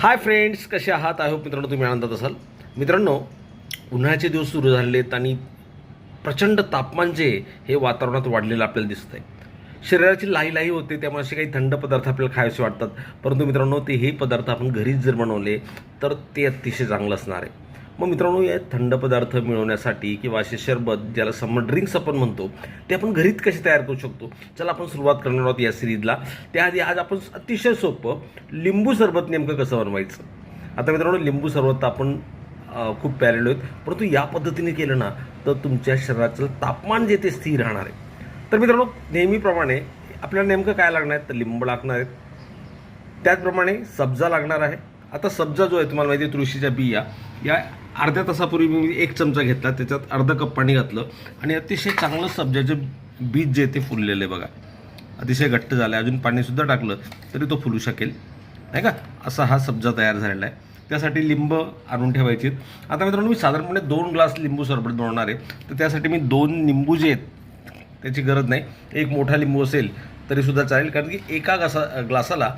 Hi friends कसे आहात? I hope मित्रांनो तुम्ही आनंदात असाल. मित्रांनो उन्हाळ्याचे दिवस सुरू झालेले आहेत आणि प्रचंड तापमान जे हे वातावरणात वाढलेलं आपल्याला दिसत आहे शरीराची लाई लाई होते त्यामुळे असे काही थंड पदार्थ आपल्याला खायचे वाटतात. परंतु मित्रांनो ते हे पदार्थ आपण घरीच जर बनवले तर ते अतिशय चांगलं असणार आहे. मग मित्रांनो या थंड पदार्थ मिळवण्यासाठी किंवा असे शरबत ज्याला समर ड्रिंक्स आपण म्हणतो ते आपण घरीच कसे तयार करू शकतो? चला आपण सुरुवात करणार आहोत या सिरीजला त्याआधी आज आपण अतिशय सोपं लिंबू सरबत नेमकं कसं बनवायचं? आता मित्रांनो लिंबू सरबत आपण खूप प्यालेलो आहेत. परंतु या पद्धतीने केलं ना तर तुमच्या शरीराचं तापमान जे ते स्थिर राहणार आहे. तर मित्रांनो नेहमीप्रमाणे आपल्याला नेमकं काय लागणार आहे? तर लिंबू लागणार आहेत. त्याचप्रमाणे सब्जा लागणार आहे. आता सब्जा जो आहे तुम्हाला माहिती आहे तुळशीच्या बिया. या अर्ध्या तासापूर्वी मी एक चमचा घेतला त्याच्यात अर्धा कप पाणी घातलं. आणि अतिशय चांगलं सब्जाचे बीज जे ते फुललेलं आहे बघा. अतिशय घट्ट झालं आहे अजून पाणीसुद्धा टाकलं तरी तो फुलू शकेल. नाही का? असा हा सब्जा तयार झालेला आहे. त्यासाठी लिंब आणून ठेवायची आता मित्रांनो मी साधारणपणे दोन ग्लास लिंबू सरबत बनवणार आहे. तर त्यासाठी मी दोन लिंबू जे आहेत त्याची गरज नाही. एक मोठा लिंबू असेल तरीसुद्धा चालेल. कारण की एका ग्लासा ग्लासाला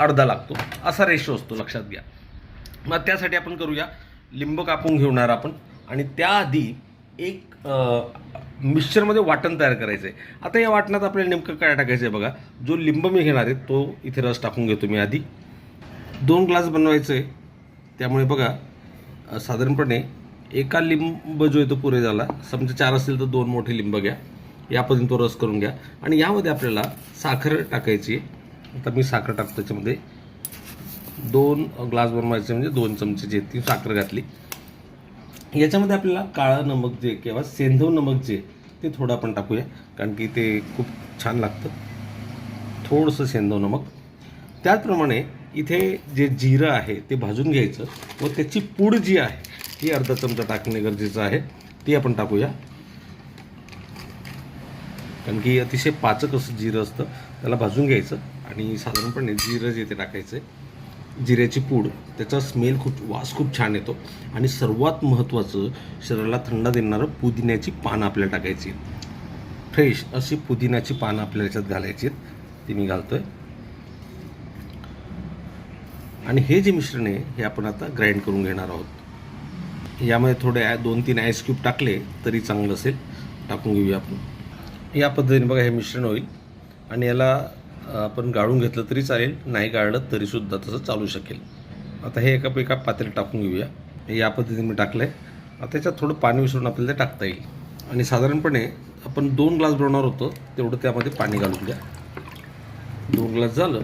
अर्धा लागतो. असा रेशो असतो लक्षात घ्या. मग त्यासाठी आपण करूया लिंब कापून घेणार आपण. आणि त्याआधी एक अ, मिक्सचरमध्ये वाटण तयार करायचं आहे आता या वाटणात आपल्याला नेमकं काय टाकायचं आहे बघा. जो लिंब मी घेणार आहे तो इथे रस टाकून घेतो मी आधी. दोन ग्लास बनवायचं आहे त्यामुळे बघा साधारणपणे एका लिंब जो आहे तो पुरे झाला. समजा चार असतील तर दोन मोठे लिंब घ्या. या पद्धतीने तो रस करून घ्या. आणि यामध्ये आपल्याला साखर टाकायची आहे. आता मी साखर टाकतो त्याच्यामध्ये. दोन ग्लास बनवायचे म्हणजे दोन चमचे जे ती साखर घातली. याच्यामध्ये आपल्याला काळं नमक जे किंवा सेंधव नमक जे ते थोडं आपण टाकूया. कारण की ते खूप छान लागतं. थोडंसं सेंधव नमक. त्याचप्रमाणे इथे जे जिरं आहे ते भाजून घ्यायचं व त्याची पूड जी आहे ती अर्धा चमचा टाकणे गरजेचं आहे. ती आपण टाकूया. कारण की अतिशय पाचक असं जिरं असतं त्याला भाजून घ्यायचं. आणि साधारणपणे जिरं जे ते टाकायचं आहे जिऱ्याची पूड त्याचा स्मेल खूप वास खूप छान येतो. आणि सर्वात महत्त्वाचं शरीराला थंडा देणारं पुदिन्याची पानं आपल्याला टाकायची फ्रेश अशी पुदिन्याची पानं आपल्याला याच्यात घालायची आहेत. ती मी घालतो आहे आणि हे जे मिश्रण आहे हे आपण आता ग्राइंड करून घेणार आहोत. यामध्ये थोडे दोन तीन आईस क्यूब टाकले तरी चांगलं असेल. टाकून घेऊया आपण. या पद्धतीने बघा हे मिश्रण होईल. आणि याला आपण गाळून घेतलं तरी चालेल नाही गाळलं तरीसुद्धा तसं चालू शकेल. आता हे एका एका टाकून घेऊया. हे या पद्धतीने मी टाकलं आहे आता त्याच्यात थोडं पाणी विसरून आपल्याला ते टाकता येईल. आणि साधारणपणे आपण दोन ग्लास बनवणार होतो तेवढं त्यामध्ये पाणी घालून द्या दोन ग्लास झालं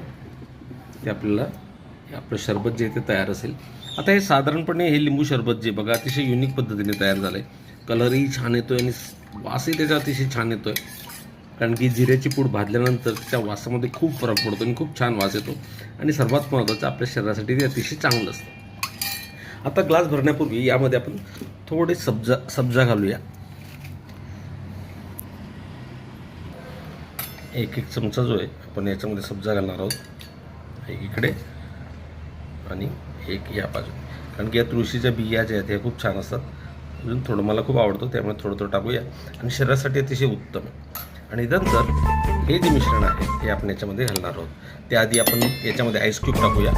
ते आपल्याला आपलं शरबत जे आहे ते तयार असेल. आता हे साधारणपणे हे लिंबू शरबत जे बघा अतिशय युनिक पद्धतीने तयार झालं आहे कलरही छान येतो आहे आणि वासही त्याचा अतिशय छान येतो आहे कारण की जिऱ्याची पूड भाजल्यानंतर त्याच्या वासामध्ये खूप फरक पडतो आणि खूप छान वास येतो. आणि सर्वात महत्त्वाचं आपल्या शरीरासाठी ते अतिशय चांगलं असतं. आता ग्लास भरण्यापूर्वी यामध्ये आपण थोडे सब्जा सब्जा घालूया. एक एक चमचा जो आहे आपण याच्यामध्ये सब्जा घालणार आहोत. एक इकडे आणि एक या बाजू कारण की या तुळशीच्या बिया ज्या आहेत ह्या खूप छान असतात. अजून थोडं मला खूप आवडतं त्यामुळे थोडं थोडं टाकूया. आणि शरीरासाठी अतिशय उत्तम आहे. आणि नंतर हे जे मिश्रण आहे हे आपण याच्यामध्ये घालणार आहोत. त्याआधी आपण याच्यामध्ये आईस्क्यूब टाकूया.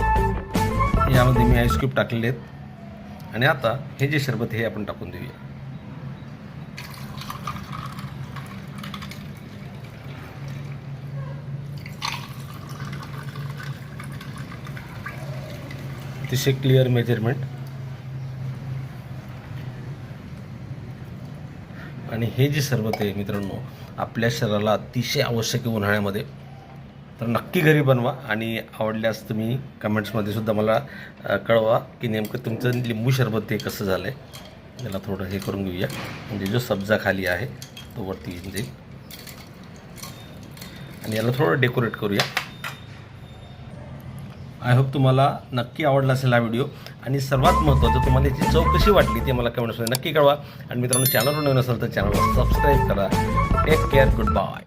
यामध्ये मी आईस्क्यूब टाकलेले आहेत. आणि आता हे जे शरबत हे आपण टाकून देऊया. अतिशय क्लिअर मेजरमेंट आणि हे जे सरबत आहे मित्रांनो आपल्या शरीराला अतिशय आवश्यक आहे उन्हाळ्यामध्ये. तर नक्की घरी बनवा आणि आवडल्यास तुम्ही कमेंट्समध्ये सुद्धा मला कळवा की नेमकं तुमचं लिंबू सरबत ते कसं झालं आहे याला थोडं हे करून घेऊया. म्हणजे जो सब्जा खाली आहे तो वरती येऊन जाईल आणि याला थोडं डेकोरेट करूया. आय होप तुम्हाला नक्की आवडला असेल हा व्हिडिओ आणि सर्वात महत्त्वाचं तुम्हाला याची चव कशी वाटली ते मला कमेंट्समध्ये नक्की कळवा. आणि मित्रांनो चॅनलवर नवीन असेल तर चॅनलला सबस्क्राईब करा. Take care good bye